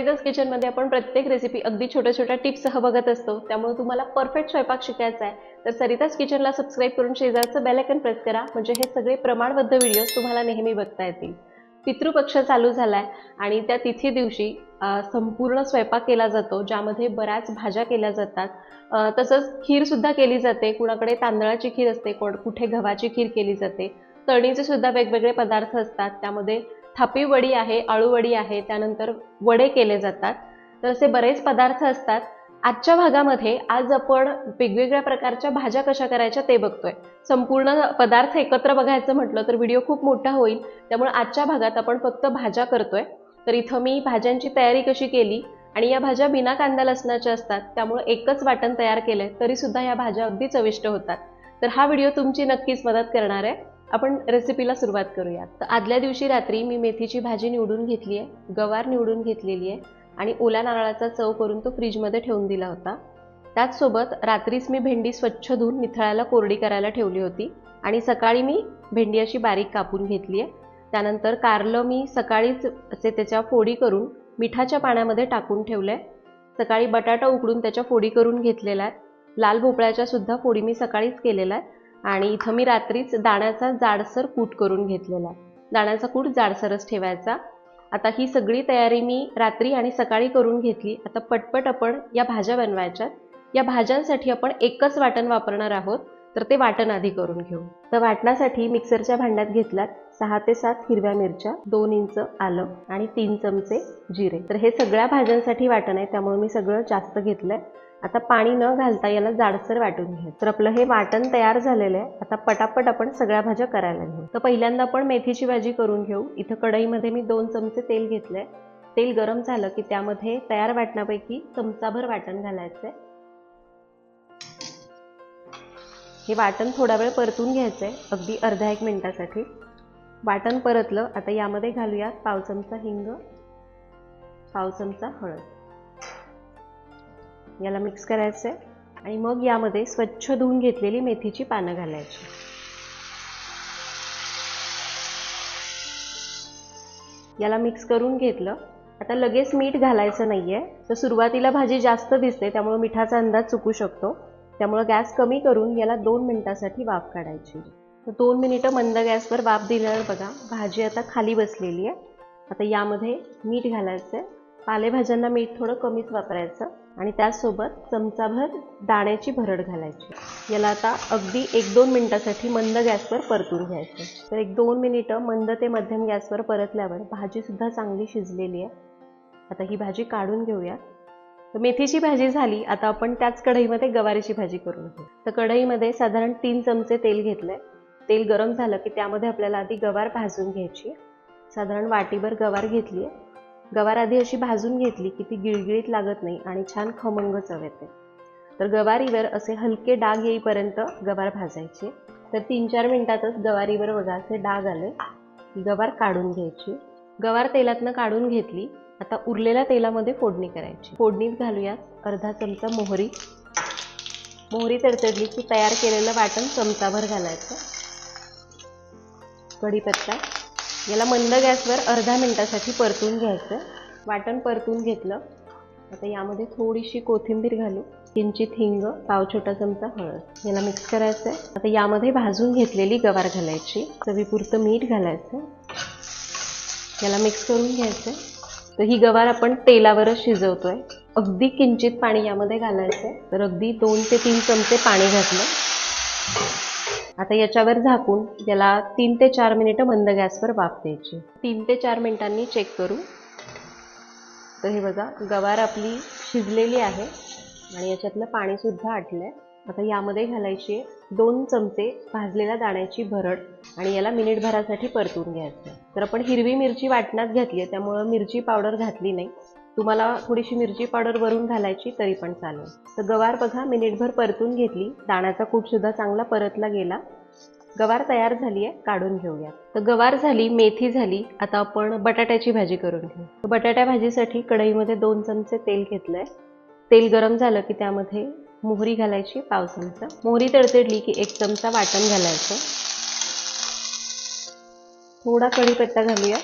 सरिताज किचनमध्ये आपण प्रत्येक रेसिपी अगदी छोट्या छोट्या टिप्ससह बघत असतो. त्यामुळे तुम्हाला परफेक्ट स्वयंपाक शिकायचा आहे. तर सरिताज किचनला सबस्क्राईब करून शेजारचं बेलायकन प्रेस करा. म्हणजे हे सगळे प्रमाणबद्ध व्हिडिओज तुम्हाला नेहमी बघता येतील. पितृपक्ष चालू झालाय आणि त्या तिथी दिवशी संपूर्ण स्वयंपाक केला जातो ज्यामध्ये बऱ्याच भाज्या केल्या जातात. तसंच खीर सुद्धा केली जाते. कुणाकडे तांदळाची खीर असते कोण कुठे गव्हाची खीर केली जाते. तळणीचे सुद्धा वेगवेगळे पदार्थ असतात. त्यामध्ये थापी वडी आहे आळूवडी आहे त्यानंतर वडे केले जातात. तर असे बरेच पदार्थ असतात. आजच्या भागामध्ये आज आपण वेगवेगळ्या प्रकारच्या भाज्या कशा करायच्या ते बघतोय. संपूर्ण पदार्थ एकत्र बघायचं म्हटलं तर व्हिडिओ खूप मोठा होईल. त्यामुळे आजच्या भागात आपण फक्त भाज्या करतोय. तर इथं मी भाज्यांची तयारी कशी केली आणि या भाज्या बिना कांदा लसणाच्या असतात त्यामुळे एकच वाटण तयार केलंय तरी सुद्धा या भाज्या अगदी चविष्ट होतात. तर हा व्हिडिओ तुमची नक्कीच मदत करणार आहे. आपण रेसिपीला सुरुवात करूया तर आदल्या दिवशी रात्री मी मेथीची भाजी निवडून घेतली आहे गवार निवडून घेतलेली आहे आणि ओला नारळाचा चव करून तो फ्रीजमध्ये ठेवून दिला होता. त्याचसोबत रात्रीच मी भेंडी स्वच्छ धुवून निथळायला कोरडी करायला ठेवली होती आणि सकाळी मी भेंडी अशी बारीक कापून घेतली आहे. त्यानंतर कारलं मी सकाळीच असे त्याच्या फोडी करून मिठाच्या पाण्यामध्ये टाकून ठेवलं आहे सकाळी बटाटा उकडून त्याच्या फोडी करून घेतलेला आहे. लाल भोपळ्याच्या सुद्धा फोडी मी सकाळीच केलेला आहे. आणि इथं मी रात्रीच दाण्याचा जाडसर कूट करून घेतलेला. आहे दाण्याचा कूट जाडसरच ठेवायचा. आता ही सगळी तयारी मी रात्री आणि सकाळी करून घेतली. आता पटपट आपण या भाज्या बनवायच्यात या भाज्यांसाठी आपण एकच वाटण वापरणार आहोत. तर ते वाटण आधी करून घेऊ. तर वाटणासाठी मिक्सरच्या भांड्यात घेतल्यात सहा ते सात हिरव्या मिरच्या दोन इंच आलं आणि तीन चमचे जिरे. तर हे सगळ्या भाज्यांसाठी वाटण आहे. त्यामुळे मी सगळं जास्त घेतलंय. आता पाणी न घालता याला जाडसर वाटून घ्या. तर आपलं हे वाटण तयार झालेलं आहे. आता पटापट आपण सगळ्या भाज्या करायला घेऊ. तर पहिल्यांदा आपण मेथीची भाजी करून घेऊ. इथं कढईमध्ये मी दोन चमचे तेल घेतलंय. तेल गरम झालं की त्यामध्ये तयार वाटणापैकी चमचाभर वाटण घालायचंय हे वाटण थोडा वेळ परतून घ्यायचंय अगदी अर्धा एक मिनिटासाठी. वाटण परतलं. आता यामध्ये घालूयात पाव चमचा हिंग पाव चमचा हळद. याला मिक्स करायचं आहे आणि मग यामध्ये स्वच्छ धुवून घेतलेली मेथीची पानं घालायची. याला मिक्स करून घेतलं. आता लगेच मीठ घालायचं नाहीये. तर सुरुवातीला भाजी जास्त दिसते त्यामुळे मिठाचा अंदाज चुकू शकतो. त्यामुळे गॅस कमी करून याला दोन मिनिटासाठी वाफ काढायची. तर दोन मिनिटं मंद गॅसवर वाफ दिल्यावर बघा भाजी आता खाली बसलेली आहे. आता यामध्ये मीठ घालायचं आहे पालेभाज्यांना मीठ थोडं कमीच वापरायचं. आणि त्याचसोबत चमचाभर दाण्याची भरड घालायची. याला आता अगदी एक दोन मिनिटासाठी मंद गॅसवर परतून घ्यायचं. तर एक दोन मिनिटं मंद ते मध्यम गॅसवर परतल्यावर भाजीसुद्धा चांगली शिजलेली आहे. आता ही भाजी काढून घेऊया. तर मेथीची भाजी झाली. आता आपण त्याच कढईमध्ये गवारीची भाजी करून घेऊ. तर कढईमध्ये साधारण तीन चमचे तेल घेतलंय. तेल गरम झालं की त्यामध्ये आपल्याला आधी गवार भाजून घ्यायची साधारण वाटीभर गवार घेतली आहे. गवार आधी अशी भाजून घेतली की ती गिळगिळीत लागत नाही आणि छान खमंग चव येते. तर गवारीवर असे हलके डाग येईपर्यंत गवार भाजायचे. तर तीन चार मिनिटातच गवारीवर बघा असे डाग आले. की गवार काढून घ्यायची. गवार तेलातनं काढून घेतली. आता उरलेल्या तेलामध्ये फोडणी करायची. फोडणीत घालूयात अर्धा चमचा मोहरी. मोहरी तडतडली की तयार केलेलं वाटण चमचाभर घालायचं. कढीपत्ता. याला मंद गॅसवर अर्धा मिनटासाठी परतून घ्यायचं. वाटण परतून घेतलं. आता यामध्ये थोडीशी कोथिंबीर घालू. किंचित हिंग पाव छोटा चमचा हळद. याला मिक्स करायचं आहे आता यामध्ये भाजून घेतलेली गवार घालायची. चवीपुरतं मीठ घालायचं. याला मिक्स करून घ्यायचं तर ही गवार आपण तेलावरच शिजवतोय. अगदी किंचित पाणी यामध्ये घालायचं तर अगदी दोन ते तीन चमचे पाणी घातलं. आता याच्यावर झाकून याला तीन ते चार मिनिटं मंद गॅसवर वाफ द्यायची. तीन ते चार मिनिटांनी चेक करू. तर हे बघा गवार आपली शिजलेली आहे आणि याच्यातलं पाणीसुद्धा आटलं आहे आता यामध्ये घालायची आहे दोन चमचे भाजलेल्या दाण्याची भरड आणि याला मिनिटभरासाठी परतून घ्यायचं. तर आपण हिरवी मिरची वाटणात घातली आहे त्यामुळं मिरची पावडर घातली नाही. तुम्हाला थोडीशी मिरची पावडर वरून घालायची तरी पण चालेल. तर गवार बघा मिनिटभर परतून घेतली. दाण्याचा कूटसुद्धा चांगला परतला गेला. गवार तयार झाली आहे काढून घेऊया तर गवार झाली मेथी झाली आता आपण बटाट्याची भाजी करून घेऊ. तर बटाट्या भाजीसाठी कढईमध्ये दोन चमचे तेल घेतलं आहे तेल गरम झालं की त्यामध्ये मोहरी घालायची पाव चमचा. मोहरी तडतडली की एक चमचा वाटण घालायचं. थोडा कढीपत्ता घालूया.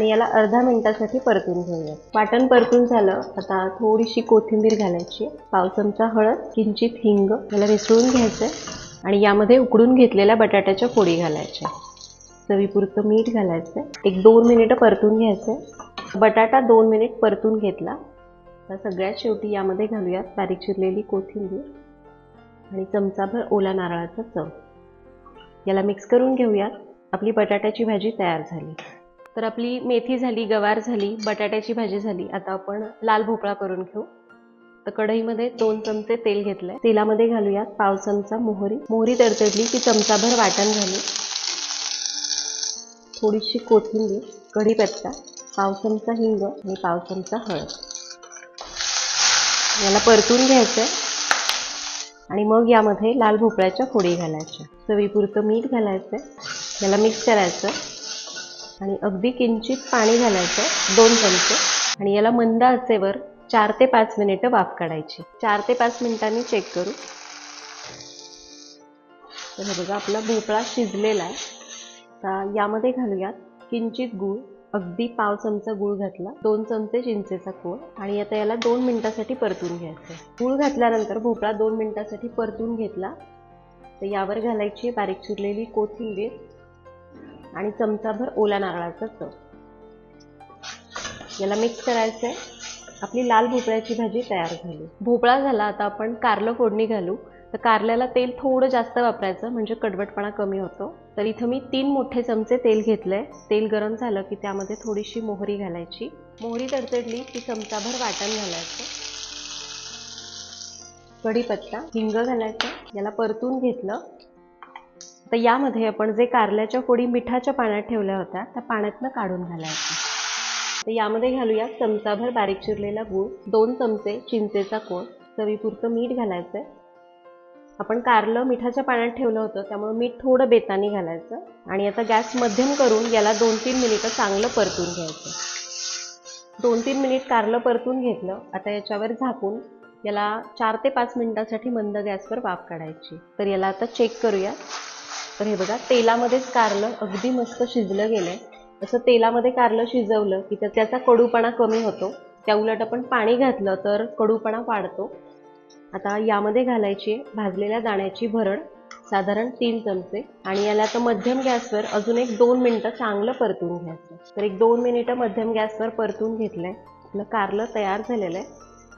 आणि याला अर्धा मिनिटासाठी परतून घेऊया. वाटण परतून झालं. आता थोडीशी कोथिंबीर घालायची. पाव चमचा हळद किंचित हिंग याला मिसळून घ्यायचं आणि यामध्ये उकडून घेतलेल्या बटाट्याच्या फोडी घालायच्या. चवीपुरतं मीठ घालायचं एक दोन मिनिटं परतून घ्यायचं बटाटा दोन मिनिट परतून घेतला. तर सगळ्यात शेवटी यामध्ये घालूयात बारीक चिरलेली कोथिंबीर आणि चमचाभर ओला नारळाचा चव. याला मिक्स करून घेऊयात. आपली बटाट्याची भाजी तयार झाली. तर आपली मेथी झाली गवार झाली बटाट्याची भाजी झाली. आता आपण लाल भोपळा करून घेऊ. तर कढईमध्ये दोन चमचे तेल घेतलंय. तेलामध्ये घालूयात पाव चमचा मोहरी. मोहरी तडतडली की चमचाभर वाटण घालू. थोडीशी कोथिंबीर कढीपत्ता पाव चमचा हिंग आणि पाव चमचा हळद. याला परतून घ्यायचंय. आणि मग यामध्ये लाल भोपळ्याच्या फोडी घालायच्या. चवीपुरतं मीठ घालायचं याला मिक्स करायचं. आणि अगदी किंचित पाणी घालायचं दोन चमचे. आणि याला मंद आचेवर चार ते पाच मिनिटं वाफ काढायची. चार ते पाच मिनिटांनी चेक करू. तर हे बघा आपला भोपळा शिजलेला आहे. आता यामध्ये घालूयात किंचित गूळ. अगदी पाव चमचा गूळ घातला दोन चमचे चिंचेचा कोळ. आणि आता याला दोन मिनिटासाठी परतून घ्यायचं गूळ घातल्यानंतर भोपळा दोन मिनिटासाठी परतून घेतला. तर यावर घालायची बारीक चिरलेली कोथिंबीर. आणि चमचाभर ओला नारळाचा चव. याला मिक्स करायचं आहे आपली लाल भोपळ्याची भाजी तयार झाली. भोपळा झाला आता आपण कारलं फोडणी घालू. तर कारल्याला तेल थोडं जास्त वापरायचं म्हणजे कडवटपणा कमी होतो. तर इथं मी तीन मोठे चमचे तेल घेतलंय. तेल गरम झालं की त्यामध्ये थोडीशी मोहरी घालायची. मोहरी तडतडली की चमचाभर वाटण घालायचं. कढीपत्ता हिंग घालायचं. याला परतून घेतलं. तर यामध्ये आपण जे कारल्याच्या फोडी मिठाच्या पाण्यात ठेवल्या होत्या त्या पाण्यातनं काढून घालायच्या. तर यामध्ये घालूया चमचाभर बारीक चिरलेला गूळ दोन चमचे चिंचेचा कोळ चवीपुरतं मीठ घालायचं आपण कारलं मिठाच्या पाण्यात ठेवलं होतं त्यामुळे मीठ थोडं बेतानी घालायचं आणि आता गॅस मध्यम करून याला दोन तीन मिनिटं चांगलं परतून घ्यायचं. दोन तीन मिनिट कारलं परतून घेतलं आता याच्यावर झाकून याला चार ते पाच मिनिटासाठी मंद गॅसवर वाफ काढायची. तर याला आता चेक करूया. तर हे बघा तेलामध्येच कारलं अगदी मस्त शिजलं गेलंय. असं तेलामध्ये कारलं शिजवलं की तर त्याचा कडूपणा कमी होतो. त्या उलट आपण पाणी घातलं तर कडूपणा वाढतो. आता यामध्ये घालायची भाजलेल्या दाण्याची भरड साधारण तीन चमचे. आणि याला आता मध्यम गॅसवर अजून एक दोन मिनटं चांगलं परतून घ्यायचं. तर एक दोन मिनिटं मध्यम गॅसवर परतून घेतलंय. आपलं कारलं तयार झालेलं आहे.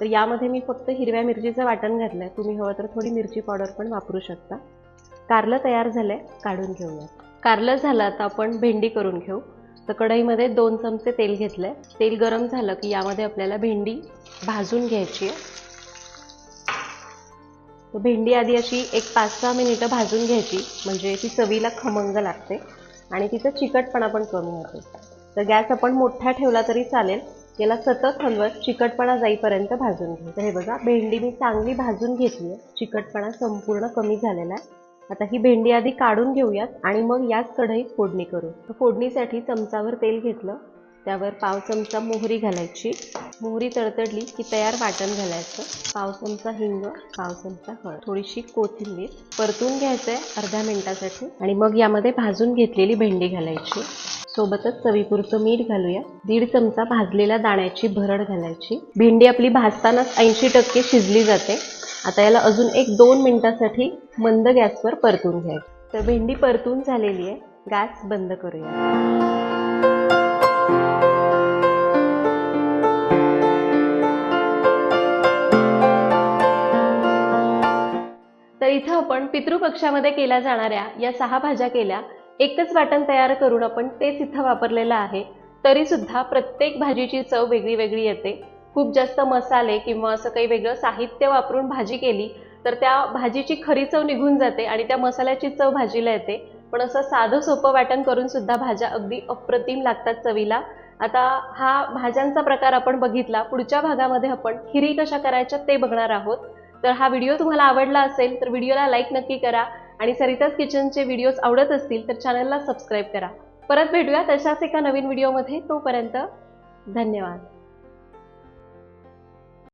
तर यामध्ये मी फक्त हिरव्या मिरचीचं वाटण घातलं आहे तुम्ही हवं तर थोडी मिरची पावडर पण वापरू शकता. कारलं तयार झालंय काढून घेऊया कारलं झालं आता आपण भेंडी करून घेऊ. तर कढईमध्ये दोन चमचे तेल घेतलं आहे तेल गरम झालं की यामध्ये आपल्याला भेंडी भाजून घ्यायची आहे. तर भेंडी आधी अशी एक पाच सहा मिनिटं भाजून घ्यायची म्हणजे ती चवीला खमंग लागते आणि तिचं चिकटपणा पण कमी होतो. तर गॅस आपण मोठा ठेवला तरी चालेल. याला सतत हलवत चिकटपणा जाईपर्यंत भाजून घ्यायचं हे बघा भेंडी मी चांगली भाजून घेतली आहे. चिकटपणा संपूर्ण कमी झालेला आहे. आता ही भेंडी आधी काढून घेऊयात आणि मग याच कढईत फोडणी करू. फोडणीसाठी चमचावर तेल घेतलं. त्यावर पाव चमचा मोहरी घालायची. मोहरी तडतडली की तयार वाटण घालायचं. पाव चमचा हिंग पाव चमचा हळद. थोडीशी कोथिंबीर परतून घ्यायचंय अर्ध्या मिनिटासाठी. आणि मग यामध्ये भाजून घेतलेली भेंडी घालायची. सोबतच चवीपुरतं मीठ घालूया दीड चमचा भाजलेल्या दाण्याची भरड घालायची. भेंडी आपली भाजतानाच ऐंशी टक्के शिजली जाते. आता याला अजून एक दोन मिनिटासाठी मंद गॅसवर परतून घ्यायचं. तर भेंडी परतून झालेली आहे. गॅस बंद करूया. तर इथं आपण पितृपक्षामध्ये केल्या जाणाऱ्या या सहा भाज्या केल्या. एकच वाटण तयार करून आपण तेच इथं वापरलेलं आहे. तरी सुद्धा प्रत्येक भाजीची चव वेगळी वेगळी येते. खूप जास्त मसाले किंवा असं काही वेगळं साहित्य वापरून भाजी केली तर त्या भाजीची खरी चव निघून जाते आणि त्या मसाल्याची चव भाजीला येते. पण असं साधं सोपं वाटण करून सुद्धा भाज्या अगदी अप्रतिम लागतात चवीला. आता हा भाज्यांचा प्रकार आपण बघितला. पुढच्या भागामध्ये आपण खिरी कशा करायच्या ते बघणार आहोत. तर हा व्हिडिओ तुम्हाला आवडला असेल तर व्हिडिओला लाईक नक्की करा आणि सरिताज किचनचे व्हिडिओज आवडत असतील तर चॅनलला सबस्क्राईब करा. परत भेटूया तशाच एका नवीन व्हिडिओमध्ये. तोपर्यंत धन्यवाद.